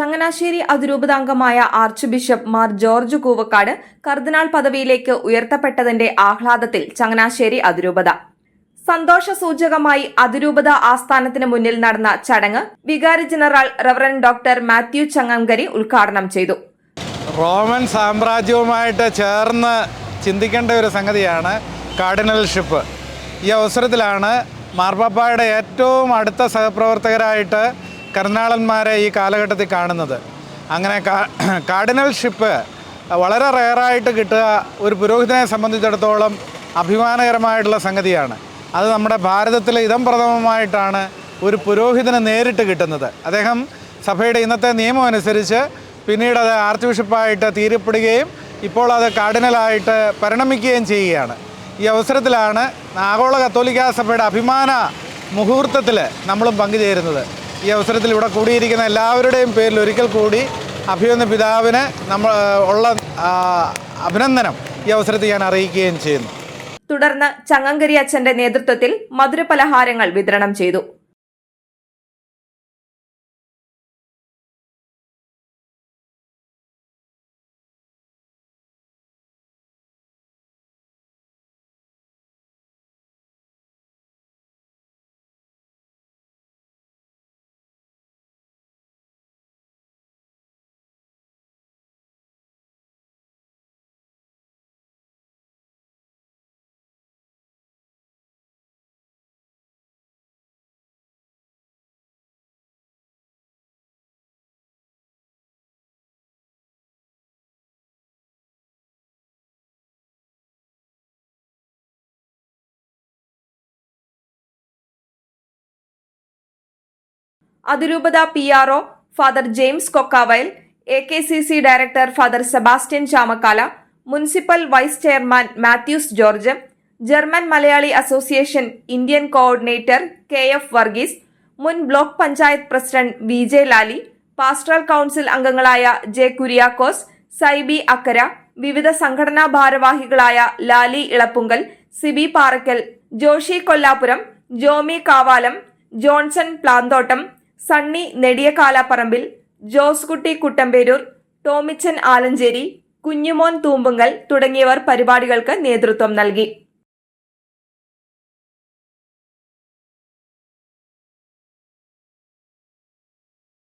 Changanassery അതിരൂപതാംഗമായ archbishop Mar George Koovakad cardinal പദവിയിലേക്ക് ഉയർത്തപ്പെട്ടതിന്റെ ആഹ്ലാദത്തിൽ ചങ്ങനാശ്ശേരി അതിരൂപത. സന്തോഷ സൂചകമായി അതിരൂപത ആസ്ഥാനത്തിന് മുന്നിൽ നടന്ന ചടങ്ങ് വികാരി general reverend doctor Mathew Changankari ഉദ്ഘാടനം ചെയ്തു. റോമൻ സാമ്രാജ്യവുമായിട്ട് ചേർന്ന് ചിന്തിക്കേണ്ട ഒരു സംഗതിയാണ് കാർഡിനൽഷിപ്പ്. ഈ അവസരത്തിലാണ് മാർപ്പാപ്പായുടെ ഏറ്റവും അടുത്ത സഹപ്രവർത്തകരായിട്ട് കർണാളന്മാരെ ഈ കാലഘട്ടത്തിൽ കാണുന്നത്. അങ്ങനെ കാർഡിനൽഷിപ്പ് വളരെ റെയറായിട്ട് കിട്ടുക ഒരു പുരോഹിതനെ സംബന്ധിച്ചിടത്തോളം അഭിമാനകരമായിട്ടുള്ള സംഗതിയാണ്. അത് നമ്മുടെ ഭാരതത്തിലെ ഇതം പ്രഥമമായിട്ടാണ് ഒരു പുരോഹിതന് നേരിട്ട് കിട്ടുന്നത്. അദ്ദേഹം സഭയുടെ ഇന്നത്തെ നിയമം അനുസരിച്ച് പിന്നീട് അത് ആർച്ച് ബിഷപ്പായിട്ട് തീരപ്പെടുകയും ഇപ്പോൾ അത് കാർഡിനലായിട്ട് പരിണമിക്കുകയും ചെയ്യുകയാണ്. ഈ അവസരത്തിലാണ് ആഗോള കത്തോലിക്ക സഭയുടെ അഭിമാന മുഹൂർത്തത്തിൽ നമ്മളും പങ്കുചേരുന്നത്. ഈ അവസരത്തിൽ ഇവിടെ കൂടിയിരിക്കുന്ന എല്ലാവരുടെയും പേരിൽ ഒരിക്കൽ കൂടി അഭിനന്ദ പിതാവിന് നമ്മൾ ഉള്ള അഭിനന്ദനം ഈ അവസരത്തിൽ ഞാൻ അറിയിക്കുകയും ചെയ്യുന്നു. തുടർന്ന് ചങ്ങങ്കരി അച്ഛന്റെ നേതൃത്വത്തിൽ മധുരപലഹാരങ്ങൾ വിതരണം ചെയ്തു. അതിരൂപത P R O father James Kokkavayal A K C C director father Sebastian Chamakkala municipal vice chairman Mathews George German Malayali association Indian coordinator K F Varghese മുൻ block panchayat president V J Lali pastoral council അംഗങ്ങളായ J Kuriakose Saibi Akkara വിവിധ സംഘടനാ ഭാരവാഹികളായ Lali Elappunkal Sibi Parackal Joshi Kollapuram Jomi Kavalam Johnson Planthottam Sunny നെടിയകാലാപ്പറമ്പിൽ Joskutty Kuttamperoor Tomichan Alencherry Kunjumon Thoombunkal തുടങ്ങിയവർ പരിപാടികൾക്ക് നേതൃത്വം നൽകി.